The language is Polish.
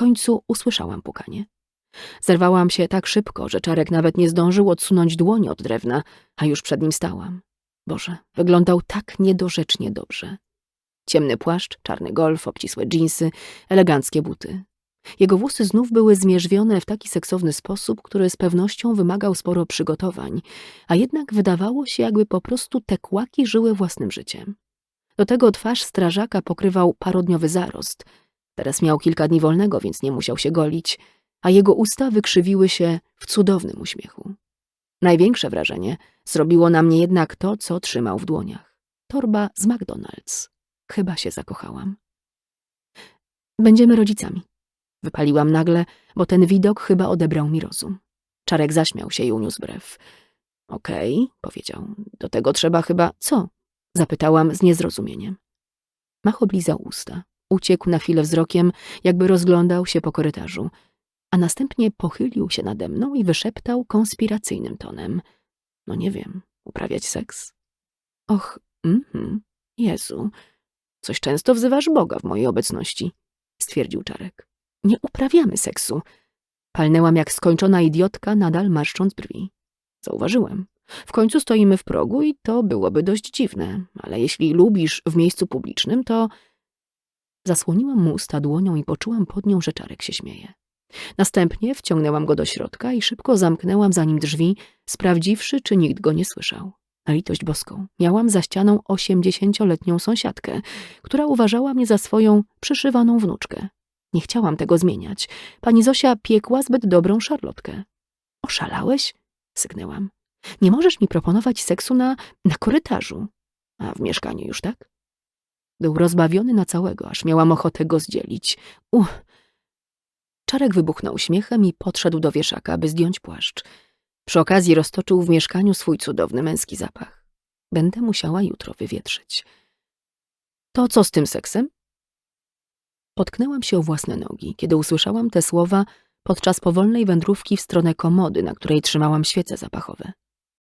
końcu usłyszałam pukanie. Zerwałam się tak szybko, że Czarek nawet nie zdążył odsunąć dłoni od drewna, a już przed nim stałam. Boże, wyglądał tak niedorzecznie dobrze. Ciemny płaszcz, czarny golf, obcisłe dżinsy, eleganckie buty. Jego włosy znów były zmierzwione w taki seksowny sposób, który z pewnością wymagał sporo przygotowań, a jednak wydawało się, jakby po prostu te kłaki żyły własnym życiem. Do tego twarz strażaka pokrywał parodniowy zarost. Teraz miał kilka dni wolnego, więc nie musiał się golić, a jego usta wykrzywiły się w cudownym uśmiechu. Największe wrażenie zrobiło na mnie jednak to, co trzymał w dłoniach. Torba z McDonald's. Chyba się zakochałam. Będziemy rodzicami. Wypaliłam nagle, bo ten widok chyba odebrał mi rozum. Czarek zaśmiał się i uniósł brew. Okej, powiedział. Do tego trzeba chyba... Co? Zapytałam z niezrozumieniem. Mach oblizał usta. Uciekł na chwilę wzrokiem, jakby rozglądał się po korytarzu, a następnie pochylił się nade mną i wyszeptał konspiracyjnym tonem. No nie wiem, uprawiać seks? Och, mhm, Jezu, coś często wzywasz Boga w mojej obecności, stwierdził Czarek. Nie uprawiamy seksu. Palnęłam jak skończona idiotka, nadal marszcząc brwi. Zauważyłem. W końcu stoimy w progu i to byłoby dość dziwne, ale jeśli lubisz w miejscu publicznym, to... Zasłoniłam mu usta dłonią i poczułam pod nią, że Czarek się śmieje. Następnie wciągnęłam go do środka i szybko zamknęłam za nim drzwi, sprawdziwszy, czy nikt go nie słyszał. Na litość boską, miałam za ścianą osiemdziesięcioletnią sąsiadkę, która uważała mnie za swoją przyszywaną wnuczkę. Nie chciałam tego zmieniać. Pani Zosia piekła zbyt dobrą szarlotkę. Oszalałeś? Sygnęłam. Nie możesz mi proponować seksu na, na korytarzu. A w mieszkaniu już tak? Był rozbawiony na całego, aż miałam ochotę go zdzielić. Uch. Czarek wybuchnął śmiechem i podszedł do wieszaka, by zdjąć płaszcz. Przy okazji roztoczył w mieszkaniu swój cudowny męski zapach. Będę musiała jutro wywietrzyć. To co z tym seksem? Potknęłam się o własne nogi, kiedy usłyszałam te słowa podczas powolnej wędrówki w stronę komody, na której trzymałam świece zapachowe.